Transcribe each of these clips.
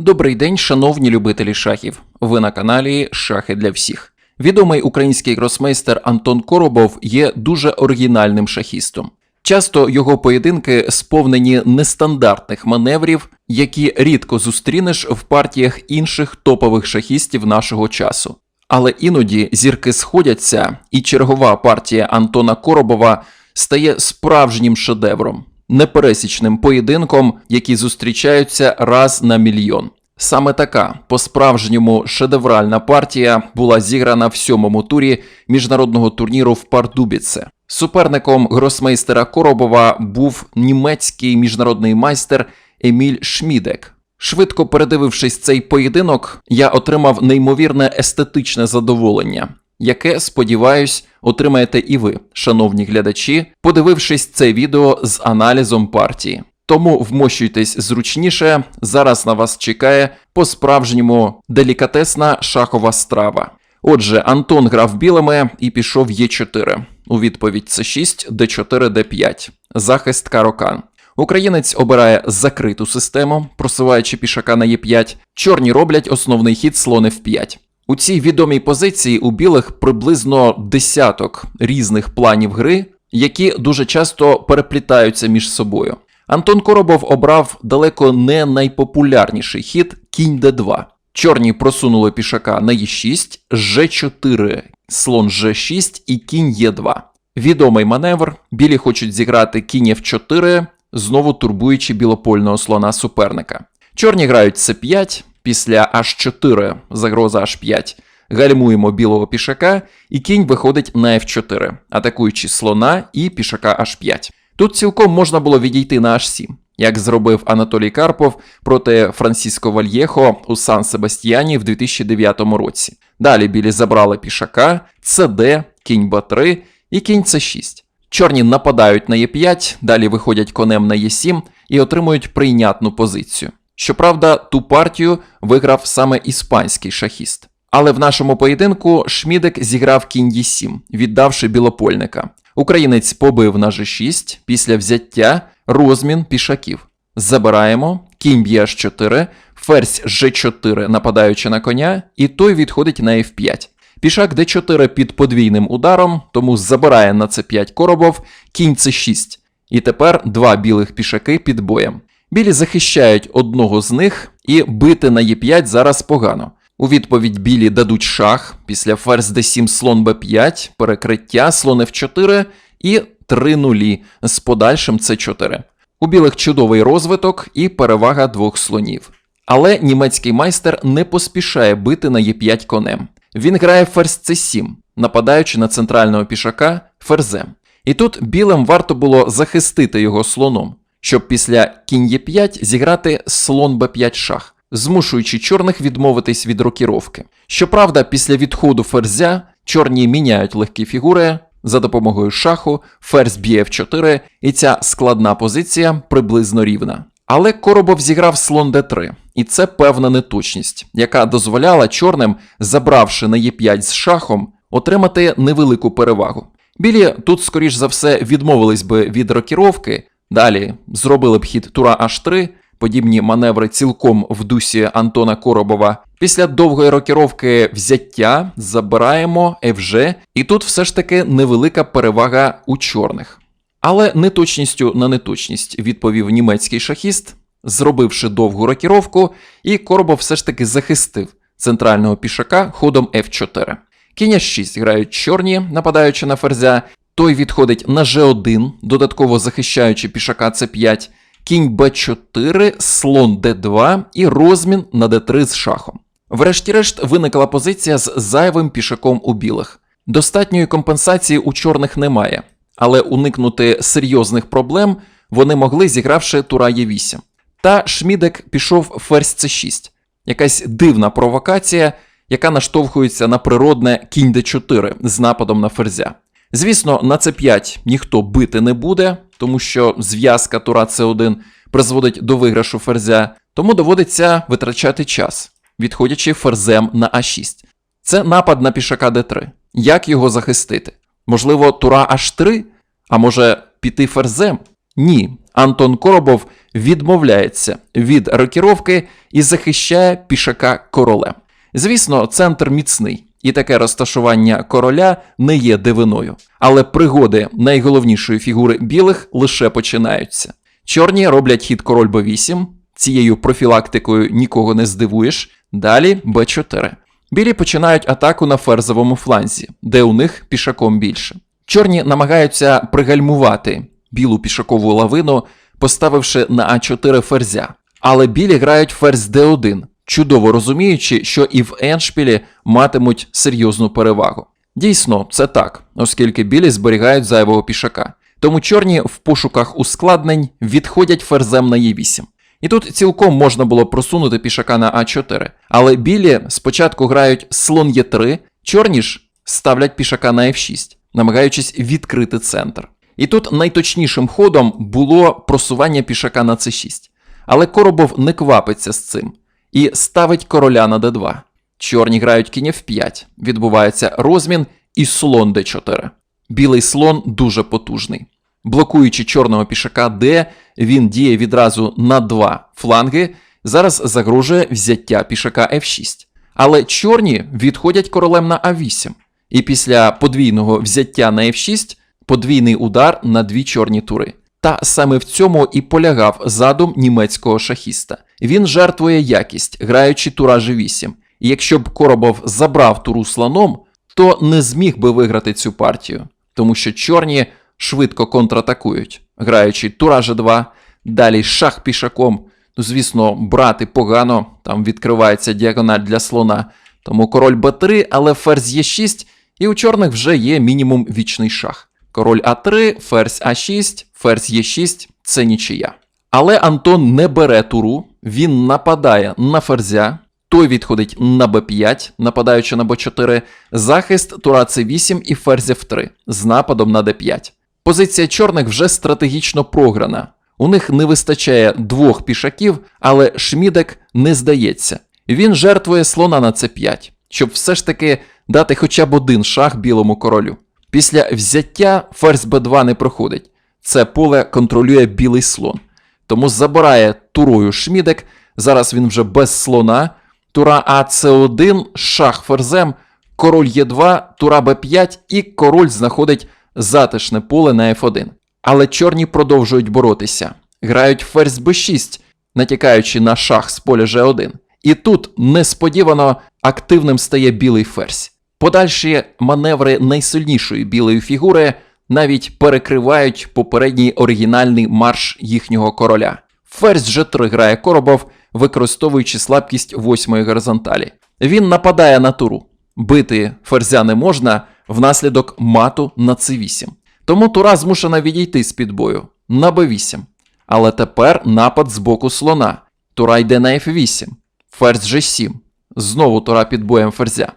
Добрий день, шановні любителі шахів. Ви на каналі Шахи для всіх. Відомий український гросмейстер Антон Коробов є дуже оригінальним шахістом. Часто його поєдинки сповнені нестандартних маневрів, які рідко зустрінеш в партіях інших топових шахістів нашого часу. Але іноді зірки сходяться, і чергова партія Антона Коробова стає справжнім шедевром, непересічним поєдинком, які зустрічаються раз на мільйон. Саме така по-справжньому шедевральна партія була зіграна в сьомому турі міжнародного турніру в Пардубіце. Суперником гросмейстера Коробова був німецький міжнародний майстер Еміль Шмідек. Швидко передивившись цей поєдинок, я отримав неймовірне естетичне задоволення, яке, сподіваюсь, отримаєте і ви, шановні глядачі, подивившись це відео з аналізом партії. Тому вмощуйтесь зручніше. Зараз на вас чекає по-справжньому делікатесна шахова страва. Отже, Антон грав білими і пішов Е4. У відповідь С6, Д4, Д5. Захист Карокан. Українець обирає закриту систему, просуваючи пішака на Е5. Чорні роблять основний хід слон F5. У цій відомій позиції у білих приблизно десяток різних планів гри, які дуже часто переплітаються між собою. Антон Коробов обрав далеко не найпопулярніший хід кінь d2. Чорні просунули пішака на e6, g4, слон g6 і кінь e2. Відомий маневр. Білі хочуть зіграти кінь f4, знову турбуючи білопольного слона суперника. Чорні грають c5, після h4 загроза h5. Гальмуємо білого пішака, і кінь виходить на f4, атакуючи слона і пішака h5. Тут цілком можна було відійти на h7, як зробив Анатолій Карпов проти Франсіско Вальєхо у Сан Себастьяні в 2009 році. Далі білі забрали пішака, cd, кінь b3 і кінь c6. Чорні нападають на e5, далі виходять конем на e7 і отримують прийнятну позицію. Щоправда, ту партію виграв саме іспанський шахіст. Але в нашому поєдинку Шмідек зіграв кінь d7, віддавши білопольника. Українець побив на g6 після взяття розмін пішаків. Забираємо, кінь б'є h4, ферзь g4 нападаючи на коня, і той відходить на f5. Пішак d4 під подвійним ударом, тому забирає на c5 коробов, кінь c6. І тепер два білих пішаки під боєм. Білі захищають одного з них, і бити на e5 зараз погано. У відповідь білі дадуть шах, після ферзь d7 слон b5, перекриття, слон f4 і 3 нулі з подальшим c4. У білих чудовий розвиток і перевага двох слонів. Але німецький майстер не поспішає бити на e5 конем. Він грає ферзь c7, нападаючи на центрального пішака ферзем. І тут білим варто було захистити його слоном, щоб після кінь e5 зіграти слон b5 шах змушуючи чорних відмовитись від рокіровки. Щоправда, після відходу ферзя чорні міняють легкі фігури за допомогою шаху, ферзь б'є f4, і ця складна позиція приблизно рівна. Але Коробов зіграв слон d3, і це певна неточність, яка дозволяла чорним, забравши на e5 з шахом, отримати невелику перевагу. Білі тут, скоріш за все, відмовились би від рокіровки, далі зробили б хід тура h3, подібні маневри цілком в дусі Антона Коробова. Після довгої рокіровки взяття забираємо FG, і тут все ж таки невелика перевага у чорних. Але неточністю на неточність відповів німецький шахіст, зробивши довгу рокіровку, і Коробов все ж таки захистив центрального пішака ходом F4. Кінь 6 грають чорні, нападаючи на ферзя. Той відходить на G1, додатково захищаючи пішака C5 кінь Б4, слон Д2 і розмін на Д3 з шахом. Врешті-решт виникла позиція з зайвим пішаком у білих. Достатньої компенсації у чорних немає, але уникнути серйозних проблем вони могли, зігравши тура Е8. Та Шмідек пішов ферзь С6. Якась дивна провокація, яка наштовхується на природне кінь Д4 з нападом на ферзя. Звісно, на С5 ніхто бити не буде, тому що зв'язка тура С1 призводить до виграшу ферзя, тому доводиться витрачати час, відходячи ферзем на А6. Це напад на пішака Д3. Як його захистити? Можливо, тура H3? А може піти ферзем? Ні, Антон Коробов відмовляється від рокіровки і захищає пішака королем. Звісно, центр міцний, і таке розташування короля не є дивиною. Але пригоди найголовнішої фігури білих лише починаються. Чорні роблять хід король Б8, цією профілактикою нікого не здивуєш. Далі Б4. Білі починають атаку на ферзовому фланзі, де у них пішаком більше. Чорні намагаються пригальмувати білу пішакову лавину, поставивши на А4 ферзя. Але білі грають ферзь Д1, чудово розуміючи, що і в еншпілі матимуть серйозну перевагу. Дійсно, це так, оскільки білі зберігають зайвого пішака. Тому чорні в пошуках ускладнень відходять ферзем на Е8. І тут цілком можна було просунути пішака на А4. Але білі спочатку грають слон Е3, чорні ж ставлять пішака на F6, намагаючись відкрити центр. І тут найточнішим ходом було просування пішака на С6. Але Коробов не квапиться з цим і ставить короля на d2. Чорні грають кінь F5, відбувається розмін і слон d4. Білий слон дуже потужний. Блокуючи чорного пішака D, він діє відразу на два фланги, зараз загрожує взяття пішака F6. Але чорні відходять королем на А8. І після подвійного взяття на F6 подвійний удар на дві чорні тури. Та саме в цьому і полягав задум німецького шахіста. Він жертвує якість, граючи тура G8. І якщо б Коробов забрав туру слоном, то не зміг би виграти цю партію, тому що чорні швидко контратакують, граючи тура G2, далі шах пішаком. Ну, звісно, брати погано, там відкривається діагональ для слона. Тому король Б3, але ферзь Е6, і у чорних вже є мінімум вічний шах. Король А3, ферзь А6, ферзь Е6 це нічия. Але Антон не бере туру, він нападає на ферзя, той відходить на Б5, нападаючи на Б4, захист тура С8 і ферзь F3 з нападом на Д5. Позиція чорних вже стратегічно програна. У них не вистачає двох пішаків, але Шмідек не здається. Він жертвує слона на С5, щоб все ж таки дати хоча б один шах білому королю. Після взяття ферзь Б2 не проходить. Це поле контролює білий слон. Тому забирає турою Шмідек. Зараз він вже без слона. Тура А С1, шах ферзем, король Е2, тура Б5 і король знаходить затишне поле на F1. Але чорні продовжують боротися. Грають ферзь Б6, натякаючи на шах з поля G1. І тут несподівано активним стає білий ферзь. Подальші маневри найсильнішої білої фігури навіть перекривають попередній оригінальний марш їхнього короля. Ферзь G3 грає Коробов, використовуючи слабкість восьмої горизонталі. Він нападає на туру. Бити ферзя не можна внаслідок мату на c8. Тому тура змушена відійти з під бою на b8. Але тепер напад з боку слона. Тура йде на f8. Ферзь g7. Знову тура під боєм ферзя.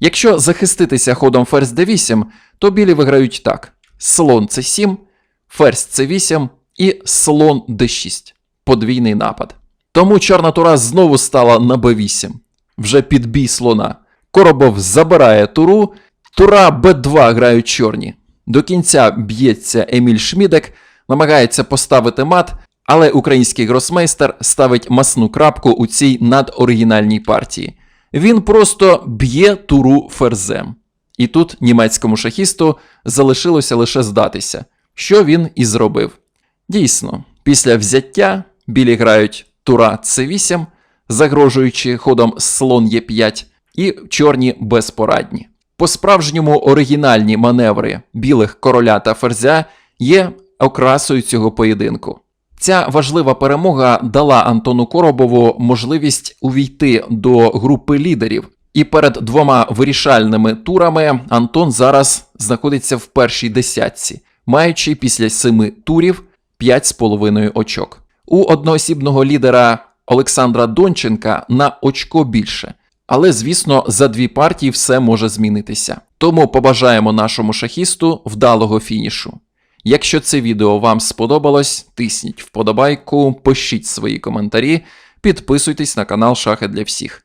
Якщо захиститися ходом ферзь d8, то білі виграють так: слон c7, ферзь c8 і слон d6. Подвійний напад. Тому чорна тура знову стала на b8, вже під бій слона. Коробов забирає туру, тура b2 грають чорні. До кінця б'ється Еміль Шмідек, намагається поставити мат, але український гросмейстер ставить масну крапку у цій надоригінальній партії. Він просто б'є туру ферзем. І тут німецькому шахісту залишилося лише здатися, що він і зробив. Дійсно, після взяття білі грають тура c8, загрожуючи ходом слон Е5, і чорні безпорадні. По-справжньому оригінальні маневри білих короля та ферзя є окрасою цього поєдинку. Ця важлива перемога дала Антону Коробову можливість увійти до групи лідерів. І перед двома вирішальними турами Антон зараз знаходиться в першій десятці, маючи після семи турів 5,5 очок. У одноосібного лідера Олександра Донченка на очко більше. Але, звісно, за дві партії все може змінитися. Тому побажаємо нашому шахісту вдалого фінішу. Якщо це відео вам сподобалось, тисніть вподобайку, пишіть свої коментарі, підписуйтесь на канал Шахи для всіх.